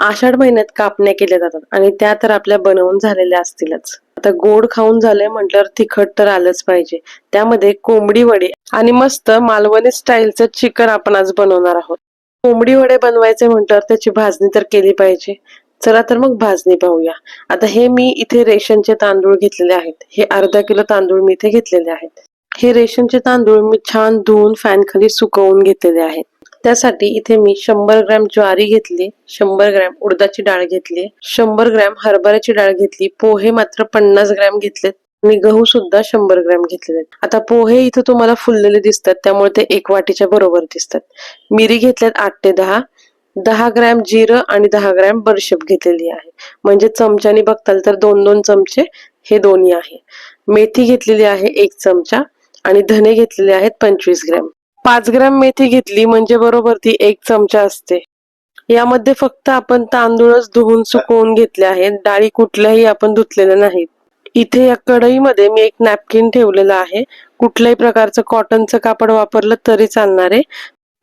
आषाढ महिन्यात कापण्या केल्या जातात आणि त्या तर आपल्या बनवून झालेल्या असतीलच. आता गोड खाऊन झालंय म्हटल्यावर तिखट तर आलंच पाहिजे. त्यामध्ये कोंबडी वडे आणि मस्त मालवणी स्टाईलचं चिकन आपण आज बनवणार आहोत. कोंबडी वडे बनवायचे म्हटल्यावर त्याची भाजणी तर केली पाहिजे. चला तर मग भाजणी पाहूया. आता हे मी इथे रेशनचे तांदूळ घेतलेले आहेत. हे अर्धा किलो तांदूळ मी इथे घेतलेले आहेत. हे रेशनचे तांदूळ मी छान धुवून फॅन खाली सुकवून घेतलेले आहेत. त्यासाठी इथे मी शंभर ग्रॅम ज्वारी घेतली शंभर ग्रॅम उडदाची डाळ घेतली शंभर ग्रॅम हरभऱ्याची डाळ घेतली पोहे मात्र पन्नास ग्रॅम घेतलेत. आणि गहू सुद्धा शंभर ग्रॅम घेतलेले आता पोहे इथं तुम्हाला फुललेले दिसतात त्यामुळे ते एक वाटीच्या बरोबर दिसतात. मिरी घेतल्यात आठ ते दहा दहा ग्रॅम जिरं आणि दहा ग्रॅम बडीशेप घेतलेली आहे. म्हणजे चमच्यानी बघताल तर दोन दोन चमचे हे दोन्ही आहे. मेथी घेतलेली आहे एक चमचा आणि धने घेतलेले आहेत पंचवीस ग्रॅम. पाच ग्रॅम मेथी घेतली म्हणजे बरोबर ती एक चमचा असते. यामध्ये फक्त आपण तांदूळच धुवून सुकवून घेतले आहेत. डाळी कुठल्याही आपण धुतलेल्या नाहीत. इथे या कढईमध्ये मी एक नॅपकिन ठेवलेलं आहे. कुठल्याही प्रकारचं कॉटनचं कापड वापरलं तरी चालणार आहे.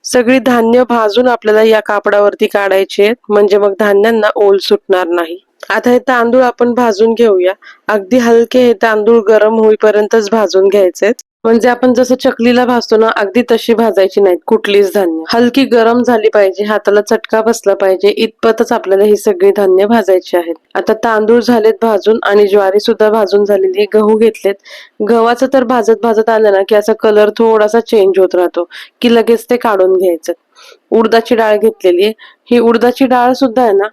सगळी धान्य भाजून आपल्याला या कापडावरती काढायची आहेत. म्हणजे मग धान्यांना ओल सुटणार नाही. आता हे तांदूळ आपण भाजून घेऊया. अगदी हलके हे तांदूळ गरम होईपर्यंतच भाजून घ्यायचे म्हणजे आपण जसं चकलीला भाजतो ना अगदी तशी भाजायची नाहीत कुठलीच धान्य. हलकी गरम झाली पाहिजे हाताला चटका बसला पाहिजे इतपतच आपल्याला ही सगळी धान्य भाजायची आहेत. आता तांदूळ झालेत भाजून आणि ज्वारी सुद्धा भाजून झालेली आहे गहू घेतलेत. गव्हाचं तर भाजत भाजत आलं ना की असा कलर थोडासा चेंज होत राहतो की लगेच ते काढून घ्यायचं. उडदाची डाळ घेतलेली आहे. ही उडदाची डाळ सुद्धा आहे ना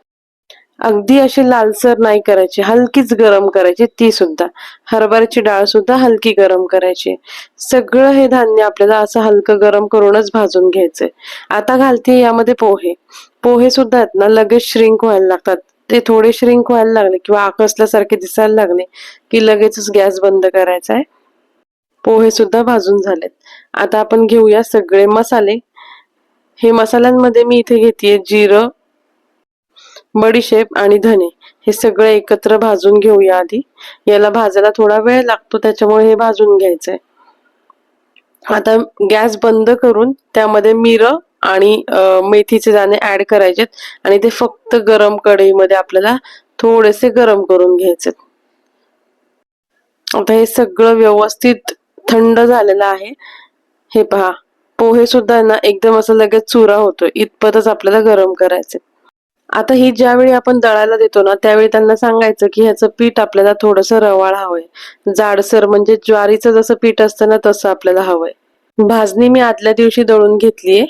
अगदी अशी लालसर नाही करायची हलकीच गरम करायची ती सुद्धा. हरभऱ्याची डाळ सुद्धा हलकी गरम करायची. सगळं हे धान्य आपल्याला असं हलकं गरम करूनच भाजून घ्यायचंय. आता घालते यामध्ये पोहे. पोहे सुद्धा आहेत ना लगेच श्रिंक व्हायला लागतात. ते थोडे श्रिंक व्हायला लागले किंवा आकसल्यासारखे दिसायला लागले की लगेचच गॅस बंद करायचा आहे पोहे सुद्धा भाजून झालेत. आता आपण घेऊया सगळे मसाले. हे मसाल्यांमध्ये मी इथे घेते जिरं बडीशेप आणि धने. हे सगळे एकत्र भाजून घेऊया आधी. याला भाजायला थोडा वेळ लागतो त्याच्यामुळे हे भाजून घ्यायचंय. आता गॅस बंद करून त्यामध्ये मिरं आणि मेथीचे दाणे ऍड करायचेत आणि ते फक्त गरम कढईमध्ये आपल्याला थोडेसे गरम करून घ्यायचे आता हे सगळं व्यवस्थित थंड झालेलं आहे. हे पहा पोहे सुद्धा ना एकदम असं लगेच चुरा होतो इतपतच आपल्याला गरम करायचे आता ही ज्यावेळी आपण दळायला देतो ना त्यावेळी त्यांना सांगायचं की ह्याचं पीठ आपल्याला थोडस रवाळ हवंय. जाडसर म्हणजे ज्वारीचं जसं पीठ असतं ना तसं आपल्याला हवंय. भाजणी मी आदल्या दिवशी दळून घेतलीये.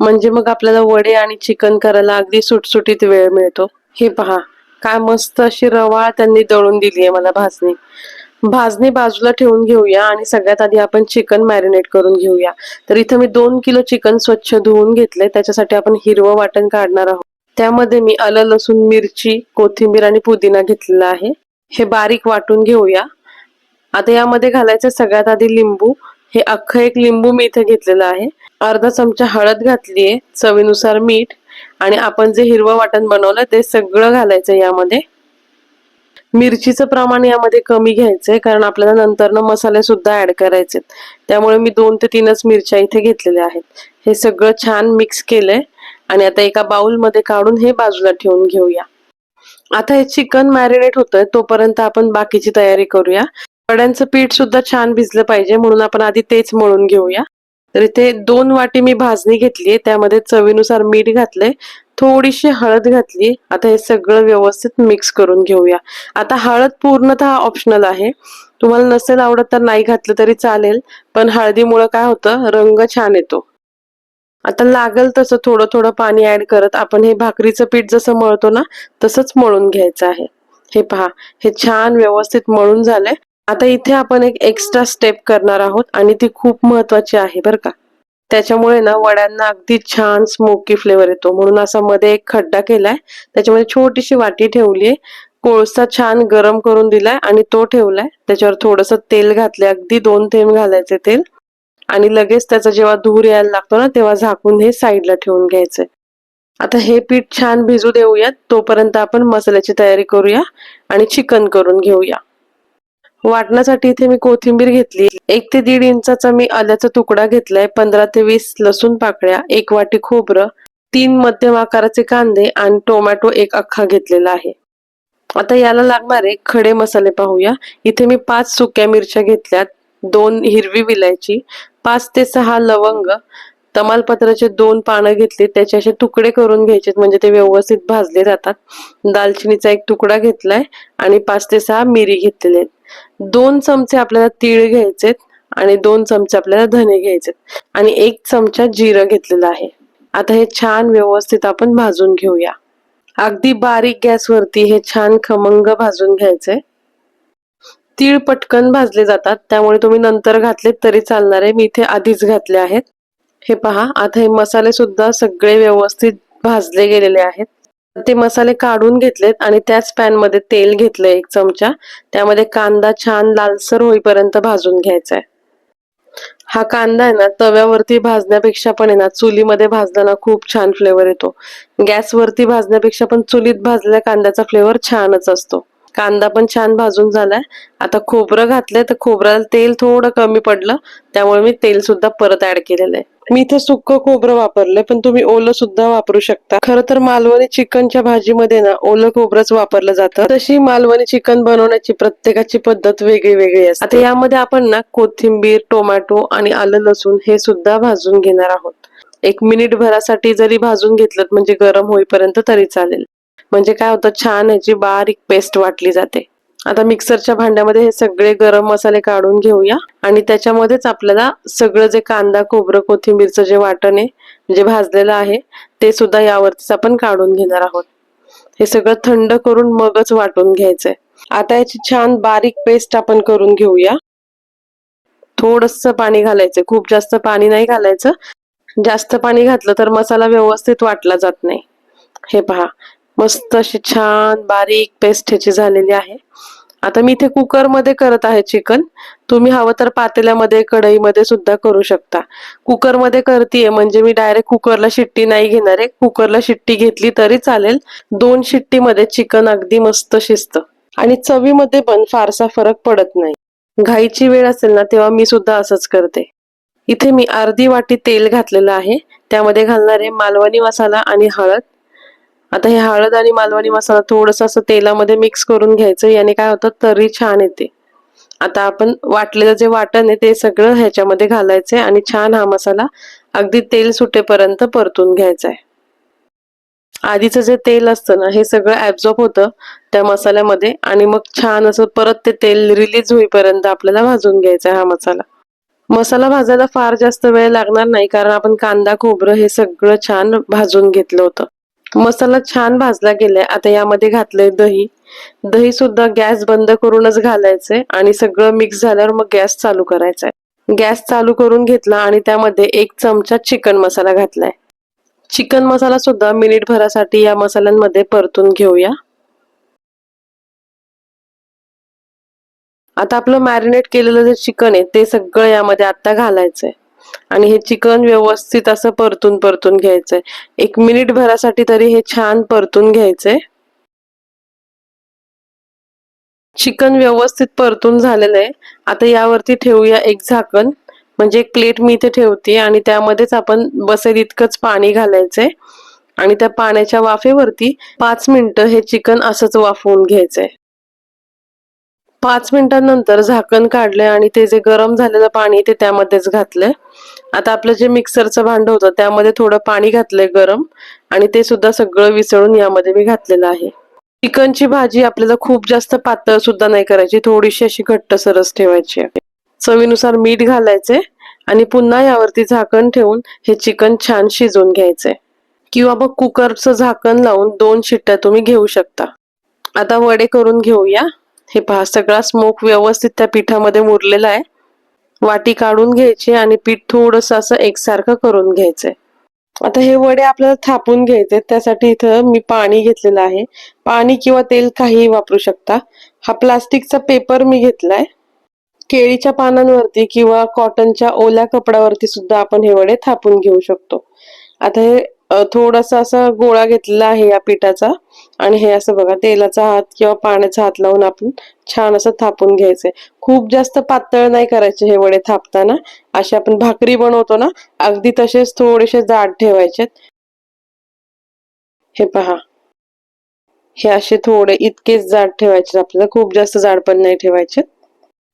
म्हणजे मग आपल्याला वडे आणि चिकन करायला अगदी सुटसुटीत वेळ मिळतो. हे पहा काय मस्त अशी रवाळ त्यांनी दळून दिली आहे मला भाजणी. भाजणी बाजूला ठेवून घेऊया आणि सगळ्यात आधी आपण चिकन मॅरिनेट करून घेऊया. तर इथं मी दोन किलो चिकन स्वच्छ धुवून घेतले त्याच्यासाठी आपण हिरवं वाटण काढणार आहोत. त्यामध्ये मी आलं लसूण मिरची कोथिंबीर आणि पुदिना घेतलेला आहे. हे बारीक वाटून घेऊया. आता यामध्ये घालायचं सगळ्यात आधी लिंबू. हे अख्खं एक लिंबू मी इथे घेतलेलं आहे. अर्धा चमचा हळद घातलीये चवीनुसार मीठ आणि आपण जे हिरवं वाटण बनवलं ते सगळं घालायचं यामध्ये. मिरचीचं प्रमाण यामध्ये कमी घ्यायचंय कारण आपल्याला नंतर मसाले सुद्धा ऍड करायचे त्यामुळे मी दोन ते तीनच मिरच्या इथे घेतलेल्या आहेत. हे सगळं छान मिक्स केलंय. आणि आता एका बाउलमध्ये काढून हे बाजूला ठेवून घेऊया. आता हे चिकन मॅरिनेट होतंय तोपर्यंत आपण बाकीची तयारी करूया. वड्यांचं पीठ सुद्धा छान भिजलं पाहिजे म्हणून आपण आधी तेच मळून घेऊया. तर इथे दोन वाटी मी भाजणी घेतली त्यामध्ये चवीनुसार मीठ घातले थोडीशी हळद घातली आता हे सगळं व्यवस्थित मिक्स करून घेऊया. आता हळद पूर्णतः ऑप्शनल आहे. तुम्हाला नसेल आवडत तर नाही घातलं तरी चालेल पण हळदीमुळं काय होतं रंग छान येतो. आता लागल तसं थोडं थोडं पाणी ऍड करत आपण हे भाकरीचं पीठ जसं मळतो ना तसंच मळून घ्यायचं आहे. हे पहा हे छान व्यवस्थित मळून झालंय. आता इथे आपण एक एक्स्ट्रा स्टेप करणार आहोत आणि ती खूप महत्वाची आहे बरं का. त्याच्यामुळे ना वड्यांना अगदी छान स्मोकी फ्लेवर येतो. म्हणून असा मध्ये एक खड्डा केलाय. त्याच्यामध्ये छोटीशी वाटी ठेवलीये कोळसा छान गरम करून दिलाय आणि तो ठेवलाय. त्याच्यावर थोडस तेल घातलंय. अगदी दोन थेंब घालायचे तेल. आणि लगेच त्याचा जेव्हा धूर यायला लागतो ना तेव्हा झाकून हे साईडला ठेवून घ्यायचंय. आता हे पीठ छान भिजू देऊयात. तोपर्यंत आपण मसाल्याची तयारी करूया आणि चिकन करून घेऊया. वाटण्यासाठी इथे मी कोथिंबीर घेतली. एक ते दीड इंचाचा मी आल्याचा तुकडा घेतलाय. पंधरा ते वीस लसूण पाकळ्या एक वाटी खोबरं तीन मध्यम आकाराचे कांदे आणि टोमॅटो एक अख्खा घेतलेला आहे. आता याला लागणारे खडे मसाले पाहूया. इथे मी पाच सुक्या मिरच्या घेतल्यात. दोन हिरवी विलायची पाच ते सहा लवंग तमालपत्राचे दोन पानं घेतली त्याचे असे तुकडे करून घ्यायचे म्हणजे ते व्यवस्थित भाजले जातात. दालचिनीचा एक तुकडा घेतलाय आणि पाच ते सहा मिरी घेतलेले आहेत. दोन चमचे आपल्याला तीळ घ्यायचेत आणि दोन चमचे आपल्याला धने घ्यायचेत. आणि एक चमचा जिरं घेतलेला आहे. आता हे छान व्यवस्थित आपण भाजून घेऊया. अगदी बारीक गॅसवरती हे छान खमंग भाजून घ्यायचंय. तीळ पटकन भाजले जातात. त्यामुळे तुम्ही नंतर घातले तरी चालणार. आहे मी इथे आधीच घातले आहेत. हे पहा आता हे मसाले सुद्धा सगळे व्यवस्थित भाजले गेलेले आहेत. ते मसाले काढून घेतलेत आणि त्याच पॅनमध्ये तेल घेतलं एक चमचा. त्यामध्ये कांदा छान लालसर होईपर्यंत भाजून घ्यायचा आहे हा कांदा आहे ना तव्यावरती भाजण्यापेक्षा पण आहे ना चुलीमध्ये भाजताना खूप छान फ्लेवर येतो. गॅसवरती भाजण्यापेक्षा पण चुलीत भाजलेल्या कांद्याचा फ्लेवर छानच असतो. कांदा पण छान भाजून झालाय. आता खोबरं घातलंय तर खोबऱ्याला तेल थोडं कमी पडलं. त्यामुळे मी तेल सुद्धा परत ऍड केलेलं आहे. मी इथे सुक्क खोबरं वापरलंय पण तुम्ही ओलं सुद्धा वापरू शकता. खरं तर मालवणी चिकनच्या भाजीमध्ये ना ओलं खोबरंच वापरलं जातं. तशी मालवणी चिकन बनवण्याची प्रत्येकाची पद्धत वेगळी वेगळी असते. आता यामध्ये आपण ना कोथिंबीर टोमॅटो आणि आलं लसूण हे सुद्धा भाजून घेणार आहोत. एक मिनिट भरासाठी जरी भाजून घेतलं म्हणजे गरम होईपर्यंत तरी चालेल. म्हणजे काय होतं छान ह्याची बारीक पेस्ट वाटली जाते. आता मिक्सरच्या भांड्यामध्ये हे सगळे गरम मसाले काढून घेऊया. आणि त्याच्यामध्येच आपल्याला सगळं जे कांदा खोबरं कोथिंबीरचं जे वाटण आहे जे भाजलेलं आहे ते सुद्धा यावरतीच आपण काढून घेणार आहोत. हे सगळं थंड करून मगच वाटून घ्यायचंय. आता याची छान बारीक पेस्ट आपण करून घेऊया. थोडस पाणी घालायचं खूप जास्त पाणी नाही घालायचं. जास्त पाणी घातलं तर मसाला व्यवस्थित वाटला जात नाही. हे पहा. मस्त अशी छान बारीक पेस्ट ह्याची झालेली आहे. आता मी इथे कुकरमध्ये करत आहे चिकन तुम्ही हवं तर पातेल्यामध्ये कढईमध्ये सुद्धा करू शकता. कुकरमध्ये करते म्हणजे मी डायरेक्ट कुकरला शिट्टी नाही घेणार आहे. कुकरला शिट्टी घेतली तरी चालेल. दोन शिट्टीमध्ये चिकन अगदी मस्त शिस्त आणि चवीमध्ये पण फारसा फरक पडत नाही. घाईची वेळ असेल ना तेव्हा मी सुद्धा असंच करते. इथे मी अर्धी वाटी तेल घातलेलं आहे. त्यामध्ये घालणारे मालवणी मसाला आणि हळद. आता हे हळद आणि मालवणी मसाला थोडस असं तेलामध्ये मिक्स करून घ्यायचं याने काय होतं तरी छान येते. आता आपण वाटलेलं जे वाटण आहे ते सगळं ह्याच्यामध्ये घालायचंय आणि छान हा मसाला अगदी तेल सुटेपर्यंत परतून घ्यायचा आहे आधीचं जे तेल असतं ना हे सगळं ऍब्झॉर्ब होतं त्या मसाल्यामध्ये आणि मग छान असं परत ते तेल रिलीज होईपर्यंत आपल्याला भाजून घ्यायचा हा मसाला. मसाला भाजायला फार जास्त वेळ लागणार नाही कारण आपण कांदा खोबरं हे सगळं छान भाजून घेतलं होतं. मसाला छान भाजला गेलाय. आता यामध्ये घातलंय दही. दही सुद्धा गॅस बंद करूनच घालायचंय आणि सगळं मिक्स झाल्यावर मग गॅस चालू करायचा आहे गॅस चालू करून घेतला आणि त्यामध्ये एक चमचा चिकन मसाला घातलाय. चिकन मसाला सुद्धा मिनिट भरासाठी या मसाल्यांमध्ये परतून घेऊया. आता आपलं मॅरिनेट केलेलं जे चिकन आहे ते सगळं यामध्ये आता घालायचंय. आणि हे चिकन व्यवस्थित असं परतून परतून घ्यायचंय. एक मिनिट भरासाठी तरी हे छान परतून घ्यायचंय. चिकन व्यवस्थित परतून झालेलं आहे. आता यावरती ठेवूया एक झाकण. म्हणजे एक प्लेट मी इथे ठेवते आणि त्यामध्येच आपण बसेल इतकंच पाणी घालायचंय. आणि त्या पाण्याच्या वाफेवरती पाच मिनिटं हे चिकन असंच वाफवून घ्यायचंय. पाच मिनिटांनंतर झाकण काढलंय आणि ते जे गरम झालेलं पाणी ते त्यामध्येच घातलंय. आता आपलं जे मिक्सरचं भांड होतं त्यामध्ये थोडं पाणी घातलंय गरम आणि ते सुद्धा सगळं विसळून यामध्ये मी घातलेलं आहे. चिकनची भाजी आपल्याला खूप जास्त पातळ सुद्धा नाही करायची थोडीशी अशी घट्ट सरस ठेवायची चवीनुसार मीठ घालायचे आणि पुन्हा यावरती झाकण ठेवून हे चिकन छान शिजवून घ्यायचंय. किंवा मग कुकरचं झाकण लावून दोन शिट्ट्या तुम्ही घेऊ शकता. आता वडे करून घेऊया. हे पहा सगळा स्मोक व्यवस्थित त्या पिठामध्ये मुरलेला आहे. वाटी काढून घ्यायची आणि पीठ थोडस असं एकसारखं करून घ्यायचंय. आता हे वडे आपल्याला थापून घ्यायचे त्यासाठी इथं मी पाणी घेतलेलं आहे. पाणी किंवा तेल काहीही वापरू शकता. हा प्लास्टिकचा पेपर मी घेतलाय. केळीच्या पानांवरती किंवा कॉटनच्या ओल्या कपड्यावरती सुद्धा आपण हे वडे थापून घेऊ शकतो. आता हे थोडासा असा गोळा घेतलेला आहे या पिठाचा. आणि हे असं बघा तेलाचा हात किंवा पाण्याचा हात लावून आपण छान असं थापून घ्यायचंय. खूप जास्त पातळ नाही करायचे हे वडे थापताना. असे आपण भाकरी बनवतो ना अगदी तसेच थोडेसे जाड ठेवायचे. हे पहा. हे असे थोडे इतकेच जाड ठेवायचे. आपल्याला खूप जास्त जाड पण नाही ठेवायचे.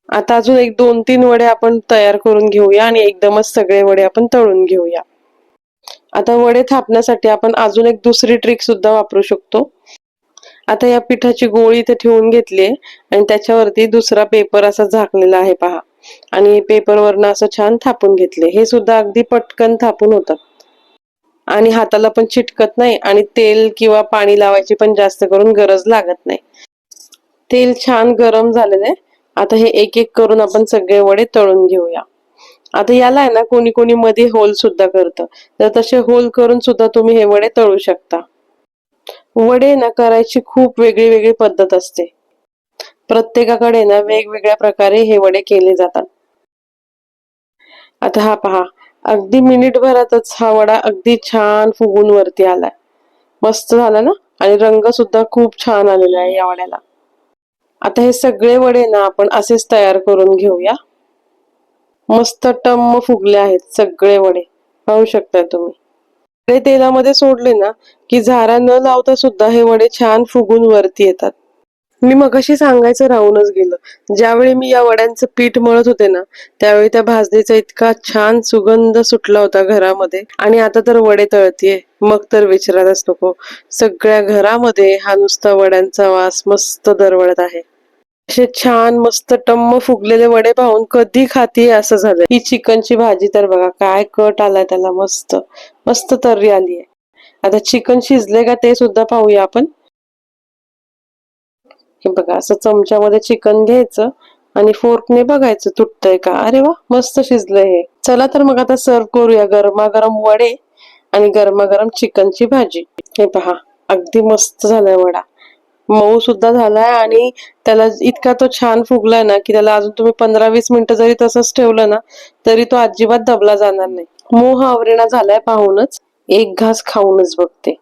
आता अजून एक दोन तीन वडे आपण तयार करून घेऊया आणि एकदमच सगळे वडे आपण तळून घेऊया. आता वडे थापण्यासाठी आपण अजून एक दुसरी ट्रिक सुद्धा वापरू शकतो. आता या पिठाची गोळी इथे ठेवून घेतली आणि त्याच्यावरती दुसरा पेपर असा झाकलेला आहे पहा. आणि पेपरवरनं असं छान थापून घेतले. हे सुद्धा अगदी पटकन थापून होतात आणि हाताला पण चिटकत नाही आणि तेल किंवा पाणी लावायची पण जास्त करून गरज लागत नाही. तेल छान गरम झालेलं आहे. आता हे एक एक करून आपण सगळे वडे तळून घेऊया. आता याला आहे ना कोणी कोणी मध्ये होल सुद्धा करतं. तर तसे होल करून सुद्धा तुम्ही हे वडे तळू शकता. वडे ना करायची खूप वेगळी वेगळी पद्धत असते. प्रत्येकाकडे ना वेगवेगळ्या प्रकारे हे वडे केले जातात. आता हा पहा अगदी मिनिटभरातच हा वडा अगदी छान फुगून वरती आलाय. मस्त झाला ना? आणि रंग सुद्धा खूप छान आलेला आहे या वड्याला. आता हे सगळे वडे ना आपण असेच तयार करून घेऊया. मस्त टम्म फुगले आहेत सगळे वडे. पाहू शकता तुम्ही. ते तेलामध्ये सोडले ना की झारा न लावता सुद्धा हे वडे छान फुगून वरती येतात. मी मगाशी सांगायचं राहूनच गेलं. ज्यावेळी मी या वड्यांचं पीठ मळत होते ना त्यावेळी त्या भाजणीचा इतका छान सुगंध सुटला होता घरामध्ये. आणि आता तर वडे तळतीये. मग तर विचारायलाच नको. सगळ्या घरामध्ये हा नुसता वड्यांचा वास मस्त दरवळत आहे. असे छान मस्त टम्म फुगलेले वडे पाहून कधी खाती असं झालं. ही चिकनची भाजी तर बघा काय कट आलाय त्याला मस्त मस्त तर्री आली आहे. आता चिकन शिजले का ते सुद्धा पाहूया आपण. हे बघा असं चमच्यामध्ये चिकन घ्यायचं आणि फोर्कने बघायचं तुटतंय का. अरे वा मस्त शिजलंय हे. चला तर मग आता सर्व करूया गरमागरम वडे आणि गरमागरम चिकनची भाजी. हे पहा अगदी मस्त झालाय वडा. मऊ सुद्धा झालाय आणि त्याला इतका तो छान फुगलाय ना की त्याला अजून तुम्ही पंधरा वीस मिनिटं जरी तसंच ठेवलं ना तरी तो अजिबात दबला जाणार नाही. मोह आवरेणा झालाय पाहूनच. एक घास खाऊनच बघते.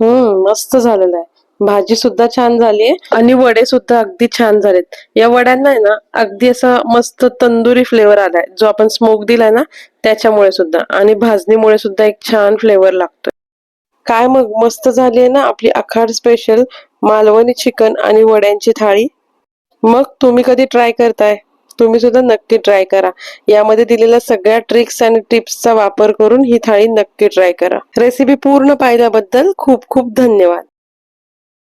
हम्म मस्त झालेला आहे. भाजी सुद्धा छान झालीये आणि वडे सुद्धा अगदी छान झालेत. या वड्यांना आहे ना अगदी असा मस्त तंदुरी फ्लेवर आलाय. जो आपण स्मोक दिलाय ना त्याच्यामुळे सुद्धा आणि भाजणीमुळे सुद्धा एक छान फ्लेवर लागतोय. काय मग मस्त झाली आहे ना आपली आखाड स्पेशल मालवणी चिकन आणि वड्यांची थाळी? मग तुम्ही कधी ट्राय करताय? तुम्ही सुद्धा नक्की ट्राय करा. यामध्ये दिलेल्या सगळ्या ट्रिक्स आणि टिप्सचा वापर करून ही थाळी नक्की ट्राय करा. रेसिपी पूर्ण पाहिल्याबद्दल खूप खूप धन्यवाद.